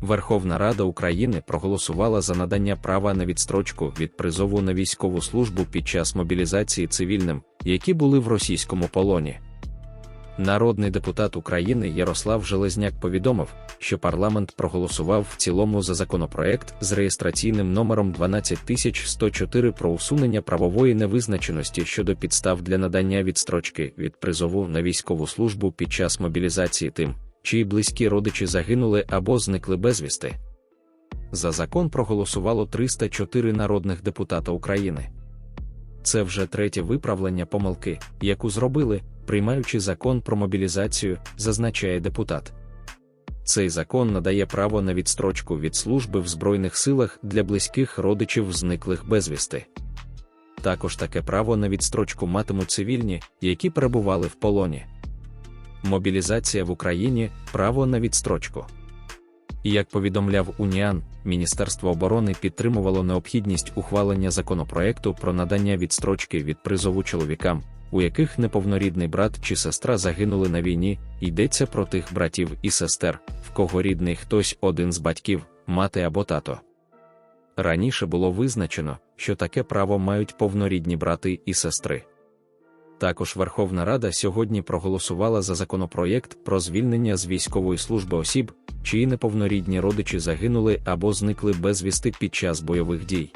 Верховна Рада України проголосувала за надання права на відстрочку від призову на військову службу під час мобілізації цивільним, які були в російському полоні. Народний депутат України Ярослав Железняк повідомив, що парламент проголосував в цілому за законопроект з реєстраційним номером 12104 про усунення правової невизначеності щодо підстав для надання відстрочки від призову на військову службу під час мобілізації тим, чиї близькі родичі загинули або зникли безвісти. За закон проголосувало 304 народних депутата України. Це вже третє виправлення помилки, яку зробили, приймаючи закон про мобілізацію, зазначає депутат. Цей закон надає право на відстрочку від служби в Збройних силах для близьких родичів зниклих безвісти. Також таке право на відстрочку матимуть цивільні, які перебували в полоні. Мобілізація в Україні право на відстрочку. Як повідомляв Уніан, Міністерство оборони підтримувало необхідність ухвалення законопроекту про надання відстрочки від призову чоловікам, у яких неповнорідний брат чи сестра загинули на війні, йдеться про тих братів і сестер, в кого рідний хтось один з батьків, мати або тато. Раніше було визначено, що таке право мають повнорідні брати і сестри. Також Верховна Рада сьогодні проголосувала за законопроєкт про звільнення з військової служби осіб, чиї неповнорідні родичі загинули або зникли безвісти під час бойових дій.